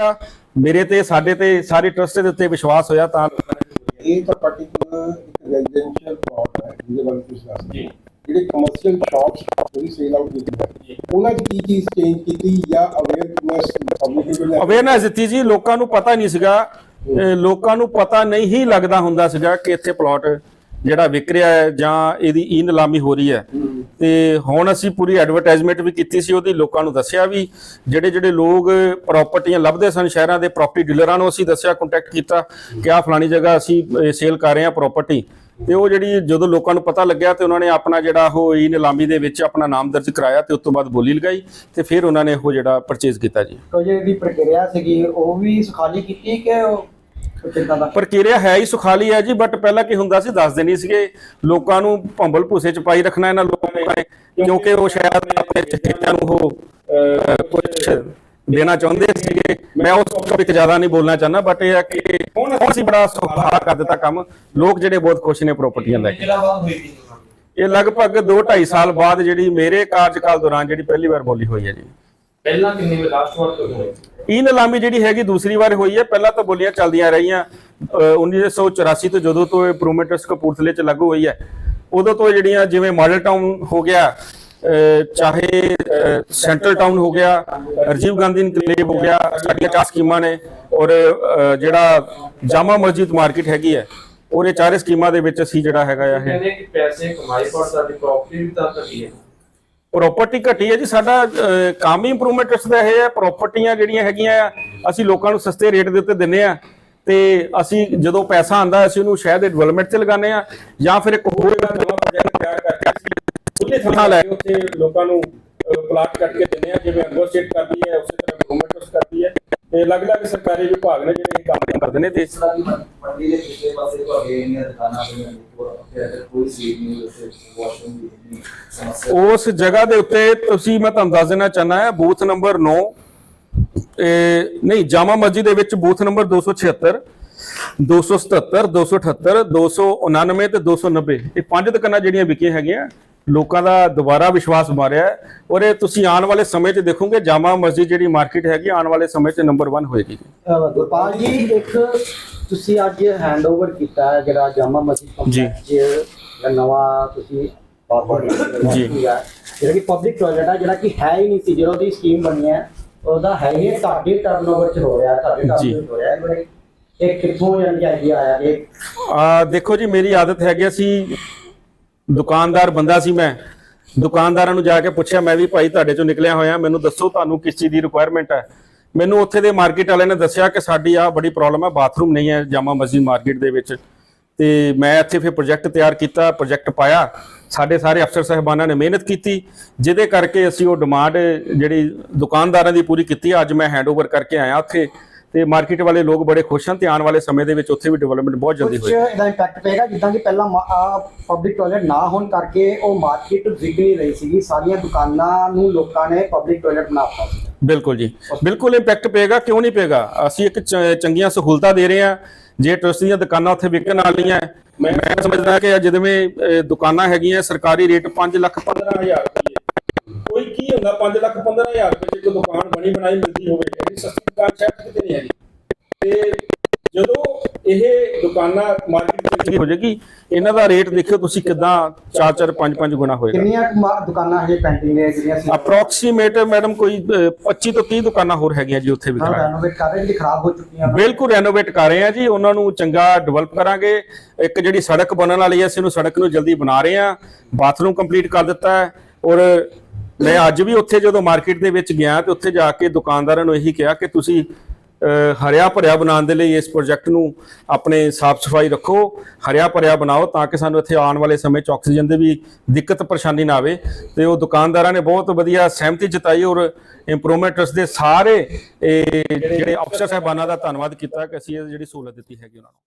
ਆ। ਮੇਰੇ ਤੇ ਸਾਡੇ ਤੇ ਸਾਰੇ ਟਰਸਟ ਦੇ ਉੱਤੇ ਵਿਸ਼ਵਾਸ ਹੋਇਆ ਤਾਂ। ਇਹ ਤਾਂ ਪਾਰਟਿਕੂਲਰ ਰੈਜ਼ੀਡੈਂਸ਼ੀਅਲ ਪਲਾਟ ਹੈ ਜਿਹਦੇ ਬਾਰੇ ਤੁਸੀਂ ਦੱਸ ਹੋ। ਜਿਹੜੇ ਕਮਰਸ਼ੀਅਲ ਸ਼ਾਪਸ ਜਿਹੜੀ ਸੇਲ ਆਊਟ ਕੀਤੀ ਹੈ ਉਹਨਾਂ 'ਚ ਕੀ ਚੀਜ਼ ਚੇਂਜ ਕੀਤੀ ਜਾਂ ਅਵੇਅਰਨੈਸ ਪਬਲਿਕ ਅਵੇਅਰਨੈਸ ਦਿੱਤੀ ਜੀ ਲੋਕਾਂ ਨੂੰ ਪਤਾ ਨਹੀਂ ਸੀਗਾ। ਲੋਕਾਂ ਨੂੰ ਪਤਾ ਨਹੀਂ ਹੀ ਲੱਗਦਾ ਹੁੰਦਾ ਸੀਗਾ ਕਿ ਇੱਥੇ ਪਲਾਟ ਜਿਹੜਾ ਵਿਕ ਰਿਹਾ ਹੈ ਜਾਂ ਇਹਦੀ ਈ ਨਿਲਾਮੀ ਹੋ ਰਹੀ ਹੈ। ਤੇ ਹੁਣ ਅਸੀਂ ਪੂਰੀ ਐਡਵਰਟਾਈਜ਼ਮੈਂਟ ਵੀ ਕੀਤੀ ਸੀ, ਉਹਦੀ ਲੋਕਾਂ ਨੂੰ ਦੱਸਿਆ ਵੀ ਜਿਹੜੇ ਜਿਹੜੇ ਲੋਕ ਪ੍ਰਾਪਰਟੀਆਂ ਲੱਭਦੇ ਸਨ ਸ਼ਹਿਰਾਂ ਦੇ ਪ੍ਰਾਪਰਟੀ ਡੀਲਰਾਂ ਨੂੰ ਅਸੀਂ ਦੱਸਿਆ ਕੰਟੈਕਟ ਕੀਤਾ ਕਿ ਆਹ ਫਲਾਣੀ ਜਗ੍ਹਾ ਅਸੀਂ ਸੇਲ ਕਰ ਰਹੇ ਹਾਂ ਪ੍ਰਾਪਰਟੀ ਤੇ ਉਹ ਜਿਹੜੀ ਜਦੋਂ ਲੋਕਾਂ ਨੂੰ ਪਤਾ ਲੱਗਿਆ ਤੇ ਉਹਨਾਂ ਨੇ ਆਪਣਾ ਜਿਹੜਾ ਉਹ ਈ ਨਿਲਾਮੀ ਦੇ ਵਿੱਚ ਆਪਣਾ ਨਾਮ ਦਰਜ ਕਰਾਇਆ ਤੇ ਉਸ ਤੋਂ ਬਾਅਦ ਬੋਲੀ ਲਗਾਈ ਤੇ ਫਿਰ ਉਹਨਾਂ ਨੇ ਉਹ ਜਿਹੜਾ ਪਰਚੇਜ਼ ਕੀਤਾ ਜੀ। ਤੋ ਜਿਹੜੀ ਪ੍ਰਕਿਰਿਆ ਸੀਗੀ, ਉਹ ਵੀ ਸੁਖਾਲੀ ਕੀਤੀ ਕਿ ਕਿੱਦਾਂ ਦਾ? ਪ੍ਰਕਿਰਿਆ ਹੈ ਹੀ ਸੁਖਾਲੀ ਹੈ ਜੀ ਬਟ ਪਹਿਲਾਂ ਕੀ ਹੁੰਦਾ ਸੀ, ਦੱਸਦੇ ਨਹੀਂ ਸੀਗੇ। ਲੋਕਾਂ ਨੂੰ ਭੰਬਲ ਭੂਸੇ ਚ ਪਾਈ ਰੱਖਣਾ ਇਹਨਾਂ ਲੋਕਾਂ ਨੇ, ਕਿਉਂਕਿ ਉਹ ਸ਼ਾਇਦ ਆਪਣੇ ਚਹੇਤਿਆਂ ਨੂੰ ਉਹ ਕੁਝ ਦੇਣਾ ਚਾਹੁੰਦੇ ਸੀਗੇ। ਮੈਂ ਉਸ ਟੌਪਿਕ ਜ਼ਿਆਦਾ ਨਹੀਂ ਬੋਲਣਾ ਚਾਹੁੰਦਾ ਬਟ ਇਹ ਹੈ ਕਿ ਹੁਣ ਅਸੀਂ ਬੜਾ ਸੁਖਾਲਾ ਕਰ ਦਿੱਤਾ ਕੰਮ। ਲੋਕ ਜਿਹੜੇ ਬਹੁਤ ਖੁਸ਼ ਨੇ ਪ੍ਰਾਪਰਟੀਆਂ ਲੈ ਕੇ। ਇਹ ਲਗਭਗ 2.5 ਸਾਲ ਬਾਅਦ ਜਿਹੜੀ ਮੇਰੇ ਕਾਰਜਕਾਲ ਦੌਰਾਨ ਜਿਹੜੀ ਪਹਿਲੀ ਵਾਰ ਬੋਲੀ ਹੋਈ ਹੈ ਜੀ। ਪਹਿਲਾਂ ਕਿੰਨੇ ਵੇ ਲਾਸਟ ਵਾਰ ਕਦੋਂ ਹੋਈ? ਇਹ ਨਿਲਾਮੀ ਜਿਹੜੀ ਹੈਗੀ ਦੂਸਰੀ ਵਾਰ ਹੋਈ ਹੈ। ਪਹਿਲਾਂ ਤਾਂ ਬੋਲੀਆਂ ਚੱਲਦੀਆਂ ਰਹੀਆਂ ਅਹ 1984 ਤੋਂ ਜਦੋਂ ਤੋਂ ਇਹ ਪ੍ਰੋਮੋਟਰਸ ਕਪੂਰਥਲੇ ਚ ਲਾਗੂ ਹੋਈ ਹੈ। ਉਦੋਂ ਤੋਂ ਜਿਹੜੀਆਂ ਜਿਵੇਂ ਮਾਡਲ ਟਾਊਨ ਹੋ ਗਿਆ ਚਾਹੇ ਸੈਂਟਰਲ ਟਾਊਨ ਹੋ ਗਿਆ ਰਾਜੀਵ ਗਾਂਧੀ ਇਨਕਲੇਵ ਹੋ ਗਿਆ ਸਾਡੀਆਂ ਚਾਰ ਸਕੀਮਾਂ ਨੇ ਔਰ ਜਿਹੜਾ ਜਾਮਾ ਮਸਜਿਦ ਮਾਰਕੀਟ ਹੈਗੀ ਹੈ ਔਰ ਇਹ ਚਾਰੇ ਸਕੀਮਾਂ ਦੇ ਵਿੱਚ ਅਸੀਂ ਜਿਹੜਾ ਹੈਗਾ ਇਹ ਕਹਿੰਦੇ ਕਿ ਪੈਸੇ ਕਮਾਈ ਪਰ ਸਾਡੀ ਪ੍ਰਾਪਰਟੀ ਵੀ ਤਾਂ ਘਟੀ ਹੈ। ਪ੍ਰਾਪਰਟੀ ਘਟੀ ਹੈ ਜੀ ਸਾਡਾ ਅਹ, ਕੰਮ ਹੀ ਇੰਪਰੂਵਮੈਂਟ ਟਰਸਟ ਦਾ ਇਹ ਹੈ ਪ੍ਰਾਪਰਟੀਆਂ ਜਿਹੜੀਆਂ ਹੈਗੀਆਂ ਆ ਅਸੀਂ ਲੋਕਾਂ ਨੂੰ ਸਸਤੇ ਰੇਟ ਦੇ ਉੱਤੇ ਦਿੰਨੇ ਆ ਤੇ ਅਸੀਂ ਜਦੋਂ ਪੈਸਾ ਆਂਦਾ ਅਸੀਂ ਉਹਨੂੰ ਸ਼ਹਿਰ ਦੇ ਡਿਵੈਲਪਮੈਂਟ 'ਚ ਲਗਾਉਂਦੇ ਆ ਜਾਂ ਫਿਰ ਇੱਕ ਹੋਰ ਨਵਾਂ ਪ੍ਰੋਜੈਕਟ ਤਿਆਰ ਕਰਕੇ ਅਸੀਂ ਖੁੱਲੇ ਥਾਂ ਲੈ ਕੇ ਉੱਥੇ ਲੋਕਾਂ ਨੂੰ ਪਲਾਟ ਕੱਟ ਕੇ ਦਿੰਨੇ ਆ ਜਿਵੇਂ ਅੰਗੋ ਕਰਦੀ ਹੈ ਉਸੇ ਤਰ੍ਹਾਂ ਗਵਰਨਮੈਂਟ ਟਰਸਟ ਕਰਦੀ ਹੈ ਤੇ ਅਲੱਗ-ਅਲੱਗ ਸਰਕਾਰੀ ਵਿਭਾਗ ਨੇ ਜਿਹੜੇ ਇਹ ਕੰਮ ਕਰਦੇ ਨੇ ਤੇ ਮੰਡੀ ਦੇ ਪਿਛਲੇ ਪਾਸੇ ਤੁਹਾਡੇ ਇੰਨੀਆਂ ਦੁਕਾਨਾਂ ਪਈਆਂ ਨੇ ਕੋਈ ਸੀਟ ਨਹੀਂ ਉੱਥੇ ਵਾਸ਼ਰੂਮ ਦੀ ਇੰਨੀ ਸਮੱਸਿਆ ਉਸ ਜਗ੍ਹਾ ਦੇ ਉੱਤੇ ਤੁਸੀਂ ਮੈਂ ਤੁਹਾਨੂੰ ਦੱਸ ਦੇਣਾ ਚਾਹਨਾ ਹੈ, ਬੂਥ ਨੰਬਰ 9 ਇਹ ਨਹੀਂ, ਜਾਮਾ ਮਸਜਿਦ ਦੇ ਵਿੱਚ ਬੂਥ ਨੰਬਰ 276 277 278 299 ਤੇ 290 ਇਹ ਪੰਜ ਦੁਕਾਨਾਂ ਜਿਹੜੀਆਂ ਵਿਕੀਆਂ ਹੈਗੀਆਂ ਲੋਕਾਂ ਦਾ ਦੁਬਾਰਾ ਵਿਸ਼ਵਾਸ ਮਾਰਿਆ ਔਰ ਇਹ ਤੁਸੀਂ ਆਉਣ ਵਾਲੇ ਸਮੇਂ 'ਚ ਦੇਖੋਗੇ ਜਾਮਾ ਮਸਜਿਦ ਜਿਹੜੀ ਮਾਰਕੀਟ ਹੈਗੀ ਆਉਣ ਵਾਲੇ ਸਮੇਂ 'ਚ ਨੰਬਰ 1 ਹੋਏਗੀ ਗੁਰਪਾਲ ਜੀ ਇੱਕ ਤੁਸੀਂ ਅੱਜ ਹੈਂਡਓਵਰ ਕੀਤਾ ਹੈ ਜਿਹੜਾ ਜਾਮਾ ਮਸਜਿਦ ਜੀ। ਕੰਪਲੈਕਸ 'ਚ ਜਿਹੜਾ ਨਵਾਂ ਤੁਸੀਂ ਬਾਬਰ ਜੀ। ਜਿਹੜਾ ਕਿ ਪਬਲਿਕ ਟਾਇਲਟ ਹੈ ਜਿਹੜਾ ਕਿ ਹੈ ਹੀ ਨਹੀਂ ਸੀ ਜਦੋਂ ਦੀ ਸਕੀਮ ਬਣੀ ਹੈ ਉਹਦਾ ਹੈ ਹੀ ਤੁਹਾਡੇ ਟਰਨਓਵਰ 'ਚ ਹੋ ਰਿਹਾ ਜੀ। ਟਰਨਓਵਰ ਹੋ ਰਿਹਾ ਇਹ ਇਹ ਕਿੱਥੋਂ ਜਾਣੀ ਆਈਡੀਆ ਆਇਆ ਆ ਦੇਖੋ ਜੀ ਮੇਰੀ ਆਦਤ ਹੈਗੀ ਅਸੀਂ ਦੁਕਾਨਦਾਰ ਬੰਦਾ ਸੀ ਮੈਂ। ਦੁਕਾਨਦਾਰਾਂ ਨੂੰ ਜਾ ਕੇ ਪੁੱਛਿਆ, ਮੈਂ ਵੀ ਭਾਈ ਤੁਹਾਡੇ ਚੋਂ ਨਿਕਲਿਆ ਹੋਇਆ। ਮੈਨੂੰ ਦੱਸੋ ਤੁਹਾਨੂੰ ਕਿਸ ਚੀਜ਼ ਦੀ ਰਿਕੁਆਇਰਮੈਂਟ ਹੈ? ਮੈਨੂੰ ਉੱਥੇ ਦੇ ਮਾਰਕੀਟ ਵਾਲੇ ਨੇ ਦੱਸਿਆ ਕਿ ਸਾਡੀ ਆ ਬੜੀ ਪ੍ਰੋਬਲਮ ਹੈ ਬਾਥਰੂਮ ਨਹੀਂ ਹੈ, ਜਾਮਾ ਮਸਜਿਦ ਮਾਰਕੀਟ ਦੇ ਵਿੱਚ। ਤੇ ਮੈਂ ਇੱਥੇ ਫਿਰ ਪ੍ਰੋਜੈਕਟ ਤਿਆਰ ਕੀਤਾ ਪ੍ਰੋਜੈਕਟ ਪਾਇਆ। ਸਾਡੇ ਸਾਰੇ ਅਫਸਰ ਸਾਹਿਬਾਨਾਂ ਨੇ ਮਿਹਨਤ ਕੀਤੀ, ਜਿਹਦੇ ਕਰਕੇ ਅਸੀਂ ਉਹ ਡਿਮਾਂਡ ਜਿਹੜੀ ਦੁਕਾਨਦਾਰਾਂ ਦੀ ਪੂਰੀ ਕੀਤੀ। ਅੱਜ ਮੈਂ ਹੈਂਡਓਵਰ ਕਰਕੇ ਆਇਆ ਉੱਥੇ। ਤੇ ਮਾਰਕੀਟ ਵਾਲੇ ਲੋਕ ਬੜੇ ਖੁਸ਼ ਹਨ ਤੇ ਆਉਣ ਵਾਲੇ ਸਮੇਂ ਦੇ ਵਿੱਚ ਉੱਥੇ ਵੀ ਡਿਵੈਲਪਮੈਂਟ ਬਹੁਤ ਜਲਦੀ ਕੁਝ ਹੋਏਗੀ। ਇਹਦਾ ਇੰਪੈਕਟ ਪਏਗਾ ਜਿੱਦਾਂ ਕਿ ਪਹਿਲਾਂ ਪਬਲਿਕ ਟਾਇਲਟ ਨਾ ਹੋਣ ਕਰਕੇ ਉਹ ਮਾਰਕੀਟ ਵਿਕ ਨਹੀਂ ਰਹੀ ਸੀਗੀ ਸਾਰੀਆਂ ਦੁਕਾਨਾਂ ਨੂੰ ਲੋਕਾਂ ਨੇ ਪਬਲਿਕ ਟਾਇਲਟ ਬਣਾਤਾ ਬਿਲਕੁਲ ਜੀ। ਬਿਲਕੁਲ ਇੰਪੈਕਟ ਪਏਗਾ ਕਿਉਂ ਨਹੀਂ ਪਏਗਾ? ਅਸੀਂ ਇੱਕ ਚੰਗੀਆਂ ਸਹੂਲਤਾਂ ਦੇ ਰਹੇ ਹਾਂ। ਜੇ ਟਰਸਟ ਦੀਆਂ ਦੁਕਾਨਾਂ ਉੱਥੇ ਵਿਕਣ ਵਾਲੀਆਂ ਮੈਂ ਸਮਝਦਾ ਕਿ ਜਿਵੇਂ ਦੁਕਾਨਾਂ ਹੈਗੀਆਂ ਸਰਕਾਰੀ ਰੇਟ 5 ਲੱਖ 15000 ਰੁਪਏ। ਕੋਈ ਕੀ ਹੁੰਦਾ? 5 ਲੱਖ 15000 ਰੁਪਏ ਚ ਕੋਈ ਦੁਕਾਨ ਬਣੀ ਬਣਾਈ ਮਿਲਦੀ ਹੋਵੇ ਐਡੀ ਸਸਤੀ ਦੁਕਾਨ 'ਚ ਕਿਤੇ ਨਹੀਂ ਹੈਗੀ। ਤੇ ਜਦੋਂ ਇਹ ਦੁਕਾਨਾਂ ਮਾਰਕੀਟ ਵਿੱਚ ਹੋ ਜਾਏਗੀ ਇਹਨਾਂ ਦਾ ਰੇਟ ਦੇਖਿਓ ਤੁਸੀਂ ਕਿਦਾਂ 4-4 5-5 ਗੁਣਾ ਹੋਏਗਾ। ਕਿੰਨੀਆਂ ਦੁਕਾਨਾਂ ਹਜੇ ਪੈਂਡਿੰਗ ਨੇ ਜਿਹੜੀਆਂ ਅਪਰੋਕਸੀਮੇਟ ਮੈਡਮ ਕੋਈ ਅਹ, 25 ਤੋਂ 30 ਦੁਕਾਨਾਂ ਹੋਰ ਹੈਗੀਆਂ ਜੀ ਉੱਥੇ ਵਿਕਣਾ ਰੈਨੋਵੇਟ ਕਰ ਰਹੇ ਜਿਹੜੀ ਖਰਾਬ ਹੋ ਚੁੱਕੀਆਂ। ਬਿਲਕੁਲ ਰੈਨੋਵੇਟ ਕਰ ਰਹੇ ਆ ਜੀ ਉਹਨਾਂ ਨੂੰ ਚੰਗਾ ਡਿਵੈਲਪ ਕਰਾਂਗੇ। ਇੱਕ ਜਿਹੜੀ ਸੜਕ ਬਣਨ ਵਾਲੀ ਹੈ ਅਸੀਂ ਨੂੰ ਸੜਕ ਨੂੰ ਜਲਦੀ ਬਣਾ ਰਹੇ ਆ ਬਾਥਰੂਮ ਕੰਪਲੀਟ ਕਰ ਦਿੱਤਾ ਹੈ ਔਰ ਮੈਂ ਅੱਜ ਵੀ ਉੱਥੇ ਜਦੋਂ ਮਾਰਕੀਟ ਦੇ ਵਿੱਚ ਗਿਆ ਤੇ ਉੱਥੇ ਜਾ ਕੇ ਦੁਕਾਨਦਾਰਾਂ ਨੂੰ ਇਹੀ ਕਿਹਾ ਕਿ ਤੁਸੀਂ ਹਰਿਆ ਭਰਿਆ ਬਣਾਉਣ ਦੇ ਲਈ ਇਸ ਪ੍ਰੋਜੈਕਟ ਨੂੰ ਆਪਣੇ ਸਾਫ਼ ਸਫ਼ਾਈ ਰੱਖੋ, ਹਰਿਆ ਭਰਿਆ ਬਣਾਓ ਤਾਂ ਕਿ ਸਾਨੂੰ ਇੱਥੇ ਆਉਣ ਵਾਲੇ ਸਮੇਂ 'ਚ ਆਕਸੀਜਨ ਦੀ ਵੀ ਦਿੱਕਤ ਪਰੇਸ਼ਾਨੀ ਨਾ ਆਵੇ। ਤੇ ਉਹ ਦੁਕਾਨਦਾਰਾਂ ਨੇ ਬਹੁਤ ਵਧੀਆ ਸਹਿਮਤੀ ਜਤਾਈ ਔਰ ਇੰਪਰੂਵਮੈਂਟ ਟਰਸਟ ਦੇ ਸਾਰੇ ਜਿਹੜੇ ਅਫਸਰ ਸਾਹਿਬਾਨਾਂ ਦਾ ਧੰਨਵਾਦ ਕੀਤਾ ਕਿ ਅਸੀਂ ਇਹ ਜਿਹੜੀ ਸਹੂਲਤ ਦਿੱਤੀ ਹੈਗੀ ਉਹਨਾਂ ਨੂੰ।